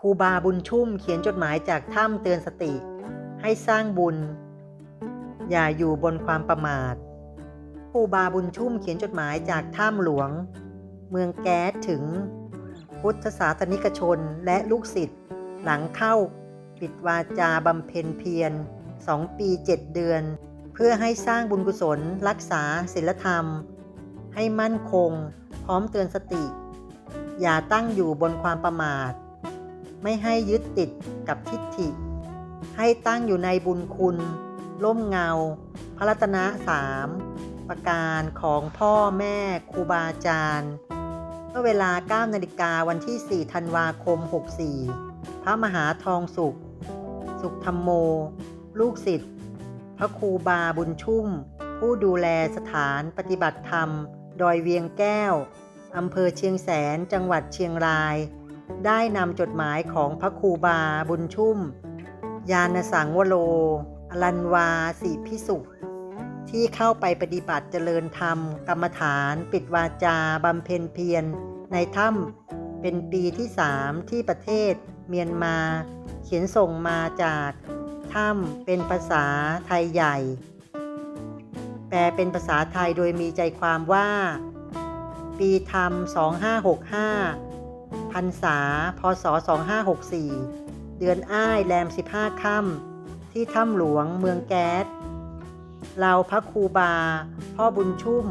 ครูบาบุญชุ่มเขียนจดหมายจากถ้ำเตือนสติ ให้สร้างบุญ อย่าอยู่บนความประมาทครูบาบุญชุ่มเขียนจดหมายจากถ้ำหลวง เมืองแก๊สถึง พุทธศาสนิกชนและลูกศิษย์หลังเข้าปิดวาจาบำเพ็ญเพียรสองปีเจ็ดเดือน เพื่อให้สร้างบุญกุศล รักษาศีลธรรม ให้มั่นคง พร้อมเตือนสติ อย่าตั้งอยู่บนความประมาท ไม่ให้ยึดติดกับทิฏฐิ ให้ตั้งอยู่ในบุญคุณ ร่มเงา พระรัตนะสามประการของพ่อแม่ครูบาอาจารย์ เมื่อเวลา 9 นาฬิกาวันที่ 4 ธันวาคม 64 พระมหาทองสุข สุขธรรมโม ลูกศิษย์ พระครูบาบุญชุ่ม ผู้ดูแลสถานปฏิบัติธรรม ดอยเวียงแก้ว อำเภอเชียงแสน จังหวัดเชียงราย ได้นำจดหมายของพระครูบาบุญชุ่ม ยานสังวโรอลันวาสีพิสุขที่เข้าไปปฏิบัติเจริญธรรม กรรมฐาน ปิดวาจาบำเพ็ญเพียร ในถ้ำเป็นปีที่สามที่ประเทศ เมียนมา เขียนส่งมาจากถ้ำเป็นภาษาไทยใหญ่ แปลเป็นภาษาไทยโดยมีใจความว่า ปีธรรม 2565 รรษา พศ 2564 เดือนอ้ายแรม 15 ค่ำที่ถ้ำหลวงเมืองแก๊สเราพระครูบา พ่อบุญชุ่ม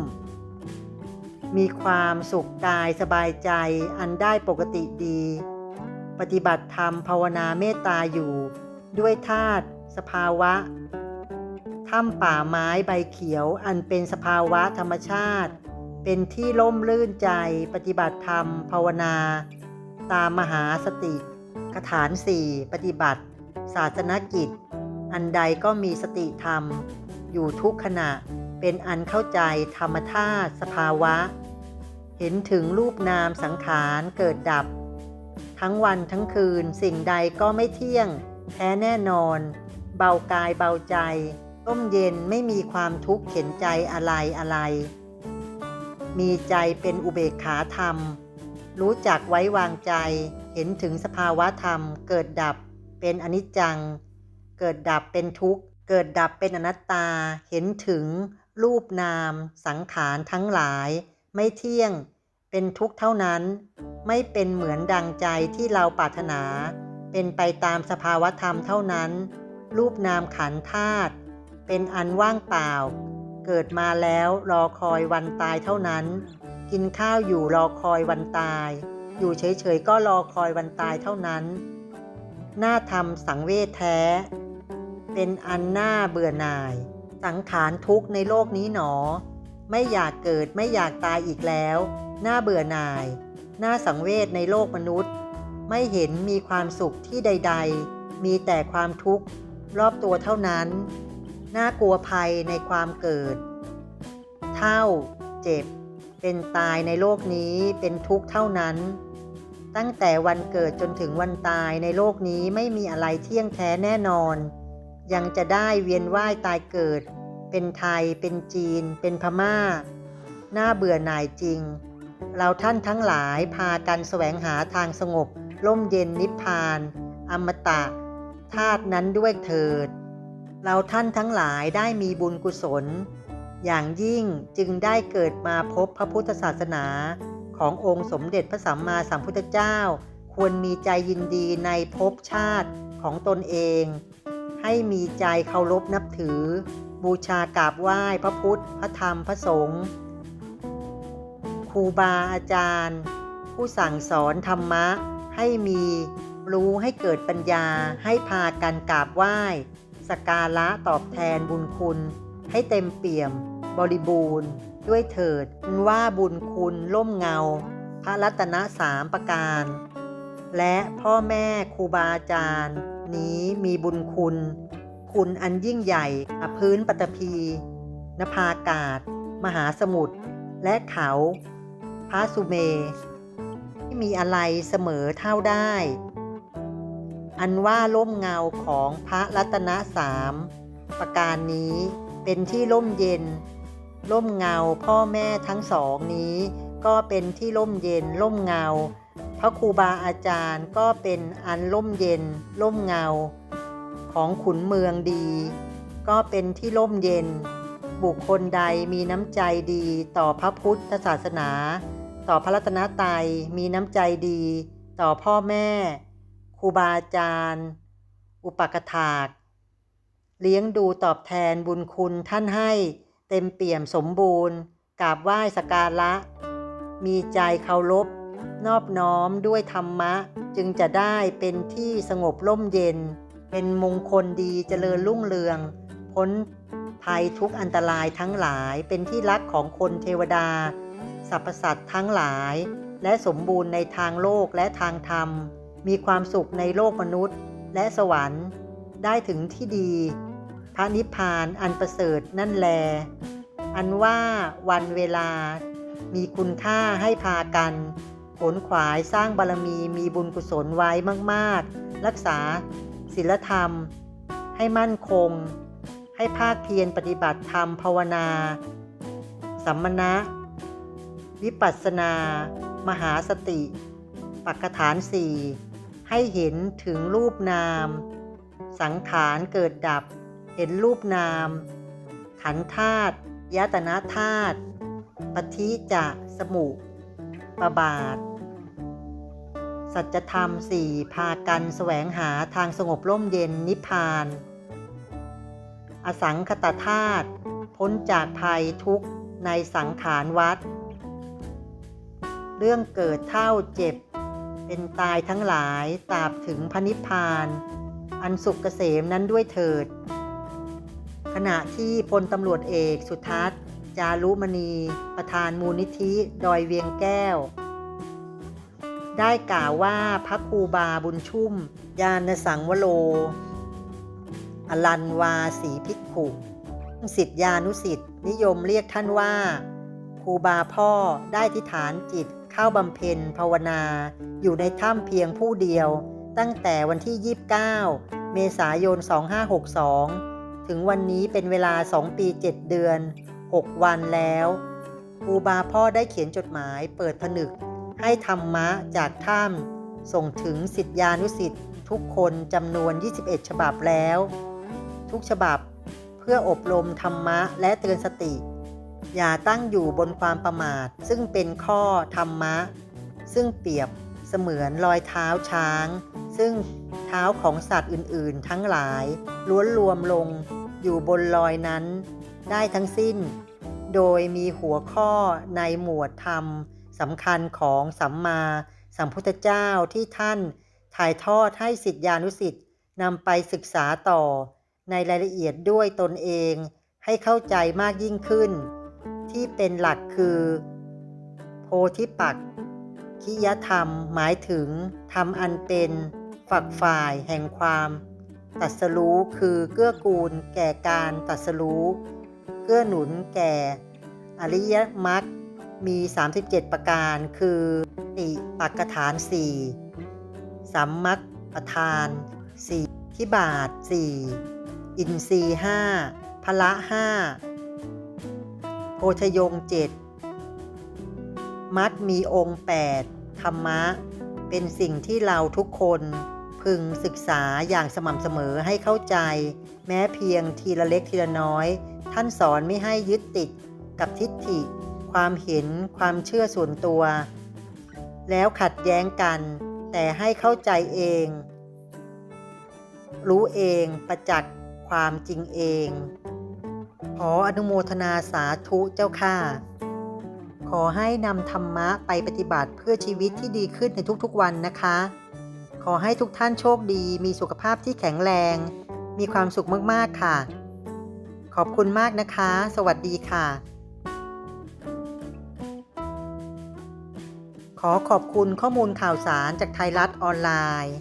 มีความสุขกายสบายใจอันได้ปกติดี ปฏิบัติธรรมภาวนาเมตตาอยู่ ด้วยธาตุสภาวะถ้ำป่าไม้ใบเขียวอันเป็นสภาวะธรรมชาติ เป็นที่ล่มลื่นใจปฏิบัติธรรมภาวนา ตามมหาสติกฐานสี่ปฏิบัติ ศาสนกิจ อันใดก็มีสติธรรม อยู่ทุกขณะเป็นอันเข้าใจธรรมธาตุสภาวะ เห็นถึงรูปนามสังขารเกิดดับ ทั้งวันทั้งคืนสิ่งใดก็ไม่เที่ยง แท้แน่นอน เบากายเบาใจร่มเย็นไม่มีความทุกข์เข็นใจอะไรอะไร มีใจเป็นอุเบกขาธรรม รู้จักไว้วางใจ เห็นถึงสภาวะธรรม เกิดดับเป็นอนิจจัง เกิดดับเป็นทุกข์ เกิดดับเป็นอนัตตา เห็นถึงรูปนาม สังขารทั้งหลาย ไม่เที่ยง เป็นทุกข์เท่านั้น ไม่เป็นเหมือนดังใจที่เราปรารถนา เป็นไปตามสภาวะธรรมเท่านั้น รูปนามขันธาตุเป็นอันว่างเปล่า เกิดมาแล้วรอคอยวันตายเท่านั้น กินข้าวอยู่รอคอยวันตาย อยู่เฉยๆก็รอคอยวันตายเท่านั้น หน้าทำสังเวชแท้ เป็นอันหน้าเบื่อหน่าย สังขารทุกข์ในโลกนี้หนอ ไม่อยากเกิดไม่อยากตายอีกแล้ว หน้าเบื่อหน่าย หน้าสังเวชในโลกมนุษย์ ไม่เห็นมีความสุขที่ใด ๆ มีแต่ความทุกข์รอบตัวเท่านั้น น่ากลัวภัยในความเกิด เท่า เจ็บ เป็นตายในโลกนี้เป็นทุกข์เท่านั้น ตั้งแต่วันเกิดจนถึงวันตายในโลกนี้ไม่มีอะไรเที่ยงแท้แน่นอน ยังจะได้เวียนว่ายตายเกิด เป็นไทย เป็นจีน เป็นพม่า น่าเบื่อหน่ายจริง เราท่านทั้งหลายพากันแสวงหาทางสงบ ร่มเย็นนิพพาน อมตะธาตุนั้นด้วยเถิด เราท่านทั้งหลายได้มีบุญกุศล อย่างยิ่งจึงได้เกิดมาพบพระพุทธศาสนาขององค์สมเด็จพระสัมมาสัมพุทธเจ้า ควรมีใจยินดีในภพชาติของตนเอง ให้มีใจเคารพนับถือ บูชากราบไหว้พระพุทธ พระธรรมพระสงฆ์ครูบาอาจารย์ ผู้สั่งสอนธรรมะ ให้มีรู้ให้เกิดปัญญาให้พากันกราบไหว้สกการะตอบแทนบุญคุณ ให้เต็มเปี่ยม บริบูรณ์ ด้วยเถิดว่าบุญคุณล่มเงา พระรัตนสามประการ และพ่อแม่ครูบาอาจารย์ นี้มีบุญคุณ คุณอันยิ่งใหญ่อพื้นปฐพีนภาอากาศ มหาสมุทรและเขาพระสุเมรุไม่มีอะไรเสมอเท่าได้ อันว่าร่มเงาของพระรัตนสามประการนี้ เป็นที่ร่มเย็น ร่มเงาพ่อแม่ทั้งสองนี้ ก็เป็นที่ร่มเย็น ร่มเงา พระครูบาอาจารย์ก็เป็นอันร่มเย็น ร่มเงา ของขุนเมืองดี ก็เป็นที่ร่มเย็น บุคคลใดมีน้ำใจดีต่อพระพุทธศาสนา ต่อพระรัตนตรัยมีน้ำใจดี ต่อพ่อแม่ครูบาอาจารย์ อุปกถาก เลี้ยงดูตอบแทนบุญคุณท่านให้ เต็มเปี่ยมสมบูรณ์กราบไหว้สการะ มีใจเคารพนอบน้อมด้วยธรรมะ จึงจะได้เป็นที่สงบร่มเย็น เป็นมงคลดีเจริญรุ่งเรือง พ้นภัยทุกอันตรายทั้งหลายเป็นที่รักของคนเทวดา สรรพสัตว์ทั้งหลาย และสมบูรณ์ในทางโลกและทางธรรม มีความสุขในโลกมนุษย์ และสวรรค์ ได้ถึงที่ดี พระนิพพานอันประเสริฐนั่นแล อันว่าวันเวลามีคุณค่าให้พากัน ผลขวายสร้างบารมีมีบุญกุศลไว้มากๆ รักษาศีลธรรม ให้มั่นคง ให้ภาคเพียรปฏิบัติธรรมภาวนา สัมมณะ วิปัสสนา มหาสติ ปักฐานสี่ให้เห็นถึงรูปนาม สังขารเกิดดับ เห็นรูปนาม ขันธาตุยตนะธาตุปฏิจะสมุปบาท สัจธรรมสี่พากันแสวงหาทางสงบร่มเย็นนิพพาน อสังคตธาตุพ้นจากภัยทุกข์ในสังขารวัฏเรื่องเกิดเท่าเจ็บ เป็นตายทั้งหลายตราบถึงพระนิพพาน อันสุขเกษมนั้นด้วยเถิด ขณะที่พลตำรวจเอกสุทัศน์ จารุมณี ประธานมูลนิธิ ดอยเวียงแก้ว ได้กล่าวว่าพระครูบาบุญชุ่ม ยานสังวโล อลันวาสีภิกขุสิทธยานุสิทธินิยมเรียกท่านว่าครูบาพ่อได้ทิฏฐานจิตเข้าบำเพ็ญภาวนา อยู่ในถ้ำเพียงผู้เดียว ตั้งแต่วันที่ 29 เมษายน 2562 ถึงวันนี้เป็นเวลา 2 ปี 7 เดือน 6 วันแล้วครูบาพ่อได้เขียนจดหมายเปิดผนึก ให้ธรรมะจากถ้ำส่งถึงสิทธยานุสิทธิ์ทุกคนจำนวน 21 ฉบับแล้ว ทุกฉบับเพื่ออบรมธรรมะและเตือนสติ อย่าตั้งอยู่บนความประมาท ซึ่งเป็นข้อธรรมะ ซึ่งเปรียบเสมือนรอยเท้าช้าง ซึ่งเท้าของสัตว์อื่นๆ ทั้งหลายล้วนรวมลงอยู่บนรอยนั้น ได้ทั้งสิ้น โดยมีหัวข้อในหมวดธรรมสำคัญของสัมมาสัมพุทธเจ้าที่ท่านถ่ายทอดให้สิทธิานุสิทธิ์นำไปศึกษาต่อ ในรายละเอียดด้วยตนเองให้เข้าใจมากยิ่งขึ้น ที่เป็นหลักคือ โพธิปักขิยธรรมหมายถึงธรรมอันเป็น ฝักฝ่ายแห่งความตัดสรู้คือเกื้อกูลแก่การตัดสรู้เกื้อหนุนแก่ อริยมรรคมี 37 ประการคือติปักฐาน 4สัมมัคประธาน 4 ทิบาท 4 อินทรีย์5พละ5โพชยง7มัดมีองค์ 8 ธรรมะ เป็นสิ่งที่เราทุกคน พึงศึกษาอย่างสม่ำเสมอให้เข้าใจ แม้เพียงทีละเล็กทีละน้อย ท่านสอนไม่ให้ยึดติดกับทิฏฐิ ความเห็นความเชื่อส่วนตัว แล้วขัดแย้งกัน แต่ให้เข้าใจเอง รู้เองประจักษ์ความจริงเอง ขออนุโมทนาสาธุเจ้าค่ะ ขอให้นำธรรมะไปปฏิบัติเพื่อชีวิตที่ดีขึ้นในทุกๆวันนะคะ ขอให้ทุกท่านโชคดี มีสุขภาพที่แข็งแรง มีความสุขมากๆค่ะ ขอบคุณมากนะคะ สวัสดีค่ะ ขอขอบคุณข้อมูลข่าวสารจากไทยรัฐออนไลน์